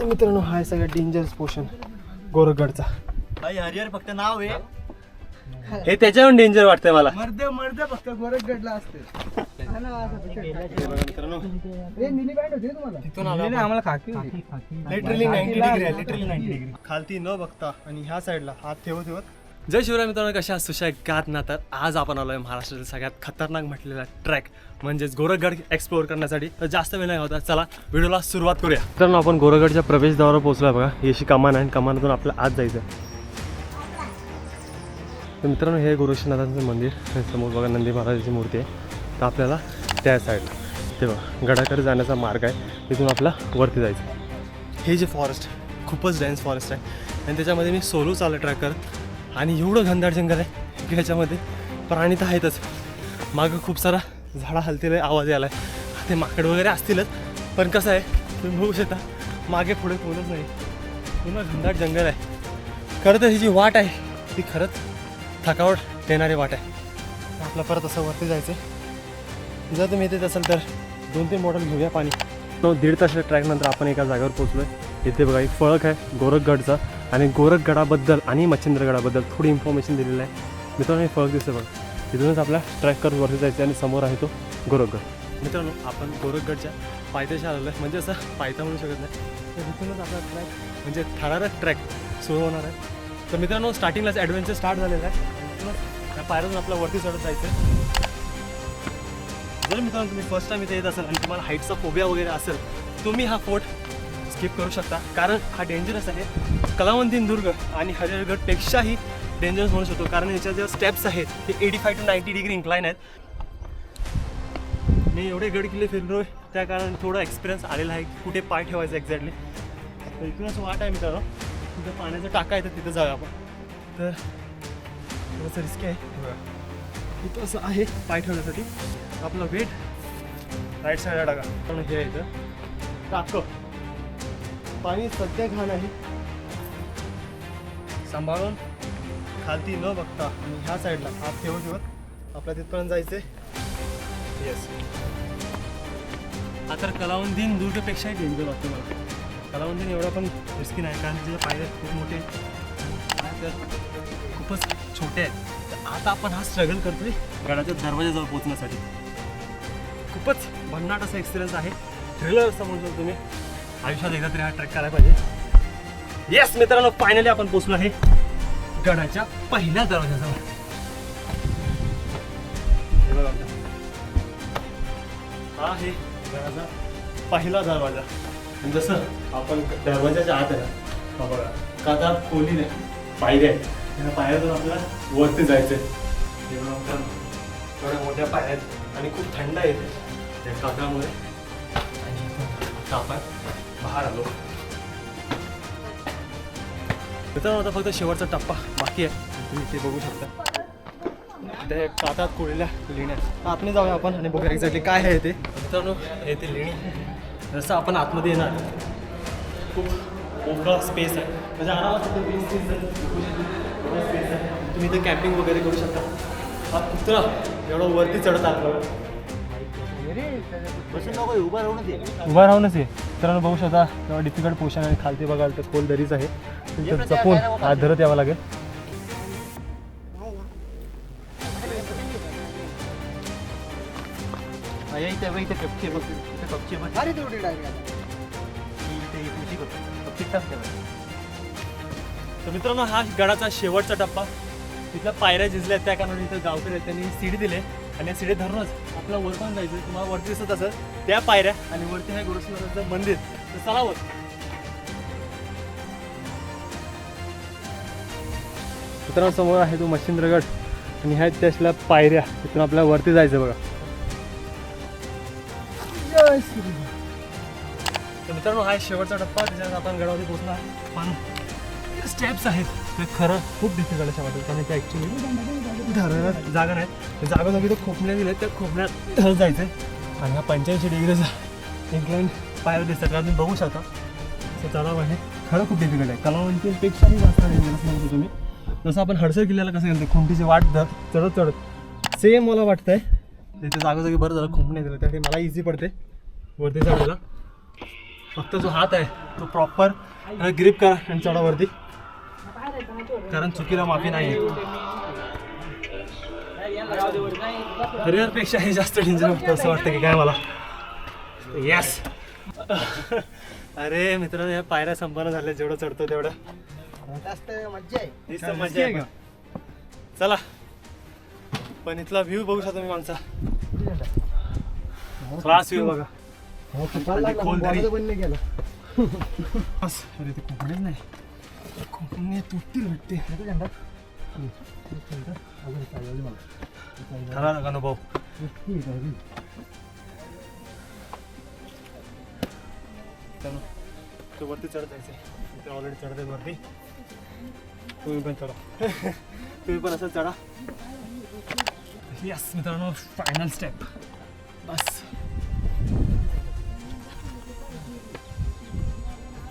तर मित्रांनो हा सगळ्यात डेंजरस पोर्शन गोरखगडचा भाई हरिहर फक्त नाव आहे. हे. त्याच्याहून डेंजर वाटतंय मला. मर्द मर्द फक्त गोरखगडला असते. मित्रांनो. निली पॅन्ट होती तुम्हाला? तिथून आलो आपण. आम्हाला खाकी लिटरली नाईन्टी डिग्री आहे लिटरली नाईन्टी डिग्री खालती न बघता आणि ह्या साईडला हात ठेवत ठेवत जय शिवराय मित्रांनो कशा सुशाय गात ना तर आज आपण आलो आहे महाराष्ट्रातील सगळ्यात खतरनाक म्हटलेला ट्रॅक म्हणजेच गोरखगड एक्सप्लोअर करण्यासाठी. तर जास्त वेळ नाही होता चला व्हिडिओला सुरुवात करूया. मित्रांनो आपण गोरखगडच्या प्रवेशद्वारावर पोहोचलोय बघा. ही अशी कमान आहे आणि कमानातून आपल्याला आत जायचं तर मित्रांनो हे गोरक्षनाथांचं मंदिर. समोर बघा नंदी महाराजाची मूर्ती आहे. तर आपल्याला त्या साईडला ते बघा गडाकडे जाण्याचा मार्ग आहे. तिथून आपला वरती जायचं हे जे फॉरेस्ट खूपच डेन्स फॉरेस्ट आहे. आणि त्याच्यामध्ये मी सोलो चालू ट्रॅक करत आणि एवढं घनदाट जंगल आहे की ह्याच्यामध्ये प्राणी तर आहेतच. मागं खूप सारा झाडा हलतील आवाज यायला आहे ते माकड वगैरे असतीलच पण कसं आहे तुम्ही बघू शकता मागे पुढे कोणच नाही. पुन्हा घनदाट जंगल आहे. खरं तर ही जी वाट आहे ती खरंच थकावट देणारी वाट आहे. आपलं परत असं वरती जायचं जर तुम्ही येत असाल तर दोन तीन बॉटल घेऊया पाणी. तो दीड तास ट्रॅकनंतर आपण एका जागेवर पोचलो आहे इथे बघा एक फळक आहे गोरखगडचा. आणि गोरखगडाबद्दल आणि मच्छिंद्रगडाबद्दल थोडी इन्फॉर्मेशन दिलेलं आहे. मित्रांनो हे फरक दिसतं बघा. तिथूनच आपला ट्रॅक करत वरती जायचं आणि समोर आहे तो गोरखगड मित्रांनो आपण गोरखगडच्या पायथ्याशी आलेलो आहे. म्हणजे असं पायथा म्हणू शकत नाही. तर तिथूनच आपला ट्रॅक म्हणजे थरारक ट्रॅक सुरू होणार आहे. तर मित्रांनो स्टार्टिंगलाच ॲडव्हेंचर स्टार्ट झालेला आहे. त्या पायऱ्यातून आपल्या वरती चढत जायचं आहे. जर मित्रांनो तुम्ही फर्स्ट टाइम इथे येत असाल आणि तुम्हाला हाईटचा फोबिया वगैरे असेल तुम्ही हा फोर्ट स्किप करू शकता. कारण हा डेंजरस आहे. कलावंतीन दुर्ग आणि हरिहरगडपेक्षाही डेंजरस म्हणू शकतो. कारण याच्या ज्या स्टेप्स आहेत ते eighty five to ninety degree incline आहेत. मी एवढे गड किल्ले फिरलोय त्या कारण थोडा एक्सपिरियन्स आलेला आहे. कुठे पाय ठेवायचं एक्झॅक्टली तर असं वाट आहे मित्रांनो. तिथं पाण्याचा टाका आहे तर तिथं जाऊया आपण. तर थोडंसं रिस्की आहे. इथं असं आहे पाय ठेवण्यासाठी. आपलं वेट राईट साईडला टाका. पण हे आहे इथं. टाकतो पाणी सध्या घाण आहे. सांभाळून खालती न बघता आणि ह्या साईडला हात ठेवत ठेवत आपल्या तिथपर्यंत जायचे येस हा तर कलावंदीन दुर्गपेक्षाही डेंजर वाटतं मला. कलावंदीन एवढा पण रिस्की नाही कारण त्याचे पायऱ्या खूप मोठे तर खूपच छोटे आहेत. तर आता आपण हा स्ट्रगल करतोय गडाच्या दरवाजाजवळ पोहोचण्यासाठी. खूपच भन्नाट असा एक्सपिरियन्स आहे. थ्रिलर असं म्हणतो तुम्ही. आयुष्यात एकदा तरी हा ट्रॅक करायला पाहिजे. येस मित्रांनो फायनली आपण पोचलो आहे गडाच्या पहिल्या दरवाजाजवळ. हा आहे गडाचा पहिला दरवाजा. जसं आपण दरवाजाच्या आत आहे हा बघा कादा खोली नाही पायऱ्या आहेत. त्या पायऱ्यातून आपल्याला वरती जायचं आहे एवढ्या मोठ्या पायऱ्या आहेत आणि खूप थंड येते त्या कादामुळे आणि आता बाहेर आलो. मित्रांनो आता फक्त शेवटचा टप्पा बाकी आहे. तुम्ही ते बघू शकता. ते कातात कोळलेल्या लेण्या. आतमध्ये जाऊया आपण आणि बघूया एक्झॅक्टली काय आहे ते. मित्रांनो हे ते लेणी. जसं आपण आतमध्ये येणार खूप मोकळा स्पेस आहे. म्हणजे आरामात तिथे वीस तीस जण झोपू शकतील. एवढा space आहे. तुम्ही इथे कॅम्पिंग वगैरे करू शकता. हा कुत्रा एवढं वरती चढत नको उभा राहूनच ये. उभा राहूनच आहे तर बघू शकता तेव्हा डिफिकल्ट पोर्शन आहे. खालती बघाल तर खोल दरीच आहे. जपून हात धरत यावं लागेल. तर मित्रांनो हा गडाचा शेवटचा टप्पा. तिथल्या पायऱ्या झिजल्या त्या कारणाने इथं गावकरी त्यांनी सीडी दिले. आणि या सीडी धरूनच आपल्या वर पण जायचं तुम्हाला वरती दिसत असेल त्या पायऱ्या आणि वरती आहे गोरक्षनाथाचं मंदिर. तर चला वर. मित्रांनो समोर आहे तो मच्छिंद्रगड आणि ह्या त्यासल्या पायऱ्या तिथून आपल्याला वरती जायचं बघा. तर मित्रांनो हा शेवटचा टप्पा त्याच्यात आपण गडावरती पोहोचणार. पण स्टेप्स आहेत. ते खरं खूप डिफिकल्ट असं वाटतं कारण ते ॲक्च्युली धरायला जागा नाही. जागा जागी तर खोपण्या दिल्या त्या खोपण्यात जायचं आणि हा पंच्याऐंशी डिग्रीचा इन्क्लाइन पायऱ्या दिसतात कारण तुम्ही बघू शकता. असं चढाव आहे. खरं खूप डिफिकल्ट आहे. कलावंतीपेक्षाही जास्त डेंजरस तुम्ही. जसं आपण हडसर किल्ल्याला कसं गेलं खुंटीची वाट धर चढत चढत. सेम मला वाटतंय. तिथे जागोजागी बरं झालं खुंपण्या दिलं त्यासाठी मला इझी पडते वरती चढायला. फक्त जो हात आहे तो प्रॉपर ग्रीप करा आणि चढा वरती. कारण चुकीला माफी नाही हरिहरपेक्षा हे जास्त डेंजर असं वाटतं की काय मला. येस अरे मित्रांनो या पायऱ्या संपन्न झाल्या जेवढं चढतो तेवढं. मज्जा आहे नुसतं मजा आहे चला. पण इथला व्ह्यू बघू शकतो मी माणसा. क्लास व्ह्यू बघा. खाली दरी. पण नाही. गेला बस. अरे ते कोकणीच नका अनुभव चलो वरती चढत जायचं ते ऑलरेडी चढत आहे वरती तुम्ही पण चढा तुम्ही पण असं चढा यस मित्रांनो फायनल स्टेप बस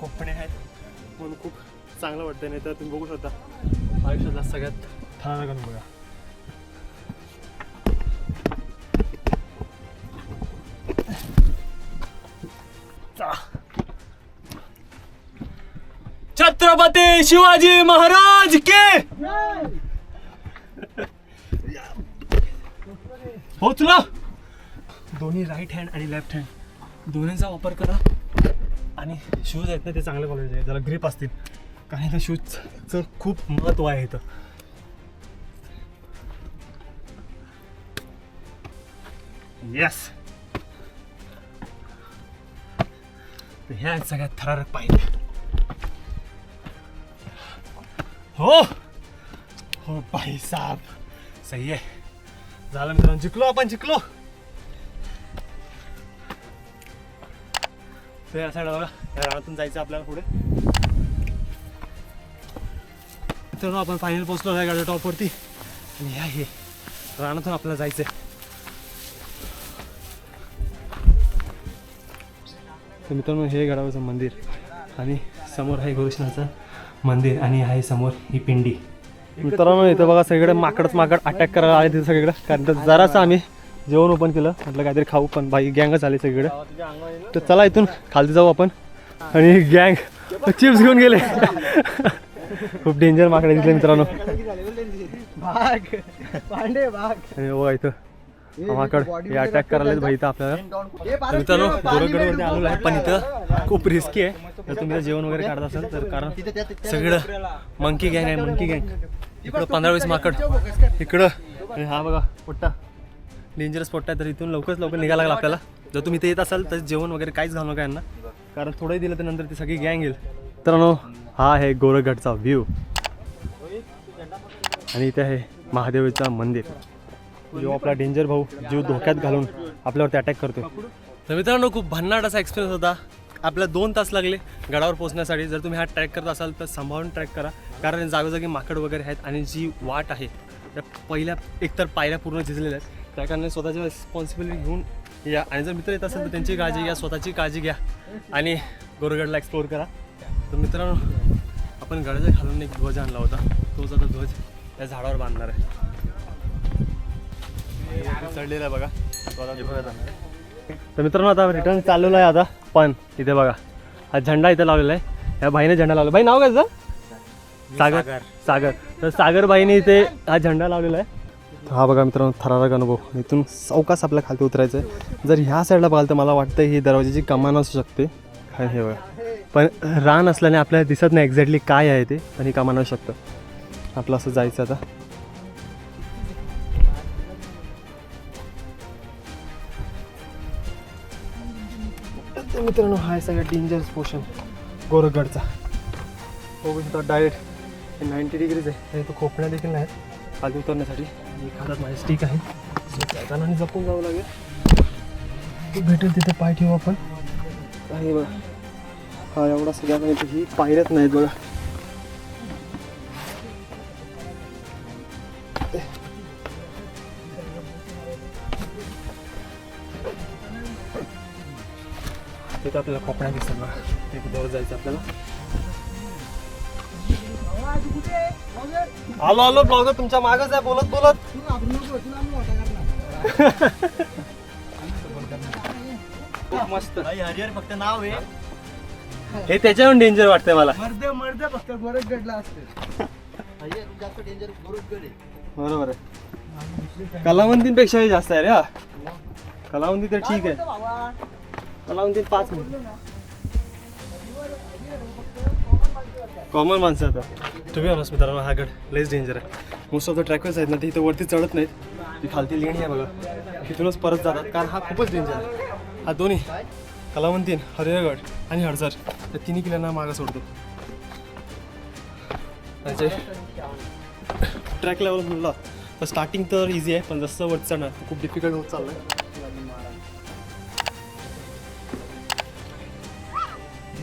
कोपणे आहेत म्हणून खूप चांगलं वाटतं नाही तर तुम्ही बघू शकता. आयुष्यातला सगळ्यात थरारक बघा छत्रपती शिवाजी महाराज के! हो, पोचलो दोन्ही राईट हँड आणि लेफ्ट हँड दोन्हीचा वापर करा. आणि शूज आहेत ना ते चांगल्या क्वालिटीचे जरा ग्रीप असतील. कारण इथं शूजचं खूप महत्त्व आहे इथं. येस ह्या सगळ्यात थरारक पाहिजे हो! हो भाई साहब. सही आहे. झालं मित्रांनो जिंकलो आपण जिंकलो. ते या साईडला बघा. या रानातून जायचं आपल्याला पुढे. मित्रांनो आपण फायनल पोहोचलो आहे गाड्या टॉपवरती आणि ह्या हे रानातून आपल्याला जायचं आहे तर मित्रांनो हे गडावरचं मंदिर आणि समोर आहे गोरक्षनाथचं मंदिर आणि आहे समोर ही पिंडी. मित्रांनो इथं बघा सगळीकडे माकडच माकड अटॅक करायला आले तिथे सगळीकडे. कारण तर जरासं आम्ही जेवण ओपन केलं. म्हटलं काहीतरी खाऊ पण बाई गँगच आली सगळीकडे. तर चला इथून खालती जाऊ आपण. आणि गँग चिप्स घेऊन गेले. खूप डेंजर माकडे दिसले मित्रांनो. भाग. पांडे भाग. आणि बघा इथं. माकड हे अटॅक करायला भाई इथं आपल्याला. हे तर मित्रांनो गोरखगडवरती आलेलो आहे पण इथं खूप रिस्की आहे. तुम्ही जर जेवण वगैरे काढत असाल तर कारण सगळं मंकी गँग आहे मंकी गँग इकडं पंधरा वीस माकड. इकडं. आणि हा बघा पोट्टा. डेंजरस पोट्टा आहे तर इथून लवकरच लवकर निघायला लागला आपल्याला. जर तुम्ही इथे येत असाल तर जेवण वगैरे काहीच घालू नका यांना. कारण थोडंही दिलं तर नंतर ती सगळी गँग येईल. मित्रांनो हा आहे गोरखगडचा व्ह्यू आणि इथे आहे महादेवाचं मंदिर. जो आपला डेंजर भाऊ जीव धोक्यात घालून आपल्यावरती अटॅक करतो तर मित्रांनो खूप भन्नाट असा एक्सपिरियन्स होता. आपल्याला दोन तास लागले गडावर पोहोचण्यासाठी. जर तुम्ही हा ट्रॅक करत असाल तर सांभाळून ट्रॅक करा. कारण जागोजागी माकड वगैरे आहेत आणि जी वाट आहे त्या पहिल्या एकतर पायऱ्या पूर्ण झिजलेल्या आहेत. त्या कारणाने स्वतःची रिस्पॉन्सिबिलिटी घेऊन या. आणि जर मित्र येत असेल तर त्यांची काळजी घ्या स्वतःची काळजी घ्या. आणि गोरगडला एक्सप्लोर करा. तर मित्रांनो आपण गडाच्या खालून एक ध्वज आणला होता. तोच आता ध्वज त्या झाडावर बांधणार आहे. चढलेला आहे बघा. तो आता. तर मित्रांनो आता रिटर्न चाललेलो आहे आता. पण इथे बघा हा झेंडा इथे लावलेला आहे. या भाईने झेंडा लावला. भाई नाव काय सागर. सागर. तर सागर भाईने इथे हा झेंडा लावलेला आहे. हा बघा मित्रांनो थरारक अनुभव. इथून सावकाश आपल्या खालती उतरायचं आहे. जर ह्या साईडला बघाल तर मला वाटतं ही दरवाजाची कमान असू शकते. काय हे बघा. पण रान असल्याने आपल्याला दिसत नाही एक्झॅक्टली काय आहे ते पण ही कमान शकतं. आपलं असं जायचं आता. मित्रांनो हा आहे सगळ्यात डेंजरस पोर्शन गोरखगडचा बघू शकता डायरेक्ट नाईन्टी डिग्रीज आहे. हे तो खोपण्या देखील नाही खाली उतरण्यासाठी. एक हातात माझी स्टिक आहे. जाताना जपून जावं लागेल. भेटेल तिथे पाय ठेवू आपण. आणि बघा. हा एवढा सगळ्या इथे ही पायऱ्याच नाहीत बघा. तिथे आपल्याला कोपण्या दिसतात बघा. तिथे जवळ जायचं आपल्याला. आलो आलो ब्लॉगर तुमच्या मागच आहे. बोलत बोलत. मस्त. भाई हरिहर फक्त नाव आहे. हे. त्याच्याहून डेंजर वाटतंय मला. मर्द मर्द फक्त असते. जास्त डेंजर आहे. बरोबर आहे. कलावंतींपेक्षाही जास्त आहे रे हा. कलावंती तर ठीक आहे. कलावंती पाच मिनिट. कॉमन माणसं आता. तुम्ही आणस मित्रांनो हा गड लेस डेंजर आहे. मोस्ट ऑफ द ट्रॅकर्स आहेत ना ते इथं वरती चढत नाहीत. ती खालती लेणी आहे बघा. तिथूनच परत जातात कारण हा खूपच डेंजर आहे. हा दोन्ही. कलावंतीन हरिहरगड आणि हडसर त्या तिन्ही किल्ल्यांना मागं सोडतो. त्याचे ट्रॅक लेवल म्हणलं तर स्टार्टिंग तर इझी आहे पण जसं वर चढणार खूप डिफिकल्ट होत चाललंय.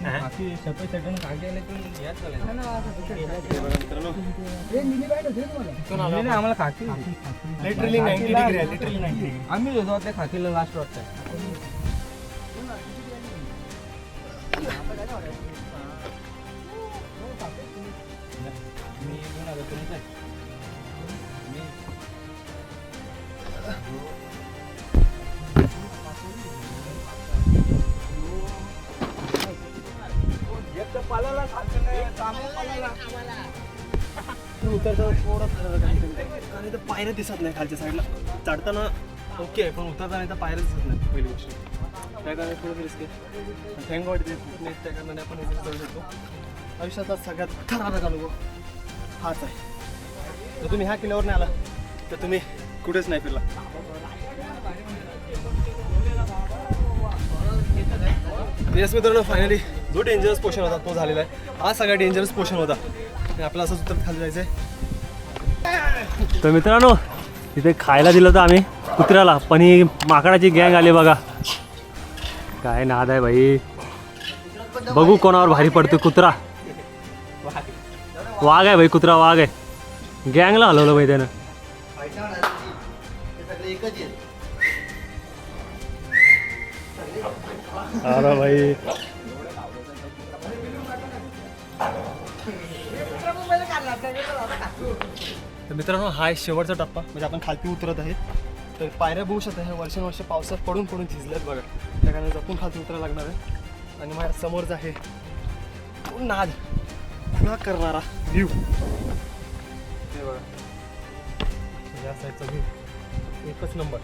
हे बघा मित्रांनो. आम्हाला खाकी लिटरली नाईन्टी डिग्री आहे लिटरली नाईन्टी आम्ही खाकीला लास्ट वाटतं उतरताना थोडं कारण तर पायऱ्या दिसत नाही खालच्या साईडला चढताना ओके आहे पण उतरताना तर पायऱ्या दिसत नाही पहिली गोष्ट त्या कारणाने थोडं रिस्क आहे थँक गॉड ते नाही त्या कारणाने आपण इथे करू शकतो आयुष्याचा सगळ्यात खराब अनुभव हाच आहे जर तुम्ही ह्या किल्ल्यावर नाही आला तर तुम्ही कुठेच नाही फिरला येस मित्रांनो फायनली जो डेंजरस पोर्शन होता तो झालेला आहे. हा सगळा डेंजरस पोर्शन होता. आणि असं असंच उत्तर खाली जायचं तर मित्रांनो तिथे खायला दिलं होतं आम्ही कुत्र्याला. पण ही माकडाची गँग आली बघा. काय नाद आहे भाई बघू कोणावर भारी पडतो कुत्रा. वाघ आहे भाई कुत्रा वाघ आहे. गँगला हलवलं भाई त्यानं. अरे भाई. तर मित्रांनो हा आहे शेवटचा टप्पा. म्हणजे आपण खालती उतरत आहे. तर पायऱ्या बघू शकता हे वर्षानुवर्ष पावसात पडून पडून भिजल्यात बघा. त्या कारणाने जपून खालती उतरायला लागणार आहे. आणि माझ्या समोरच आहे नाद. न करणारा व्ह्यू ते बघा. या साईडचा व्ह्यू एकच नंबर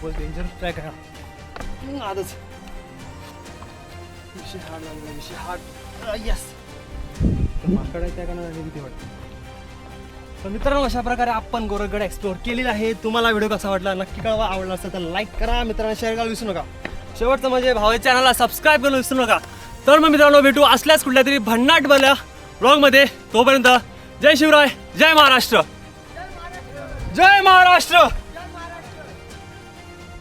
खूपच डेंजर ट्रॅक आहे हा नादच विषय हार्ड लागला विषय हार्ड यस माकड आहे त्या कारणाने भीती वाटते. तर मित्रांनो अशा प्रकारे आपण गोरखगड एक्सप्लोअर केलेला आहे. तुम्हाला व्हिडिओ कसा वाटला नक्की कळवा. आवडला असेल तर लाईक करा. मित्रांनो शेअर करायला विसरू नका. शेवटचं म्हणजे भावे चॅनलला सबस्क्राईब करायला विसरू नका. तर मग मित्रांनो भेटू असल्याच कुठल्या तरी भन्नाट बल्या ब्लॉगमध्ये तोपर्यंत जय शिवराय जय महाराष्ट्र. जय महाराष्ट्र!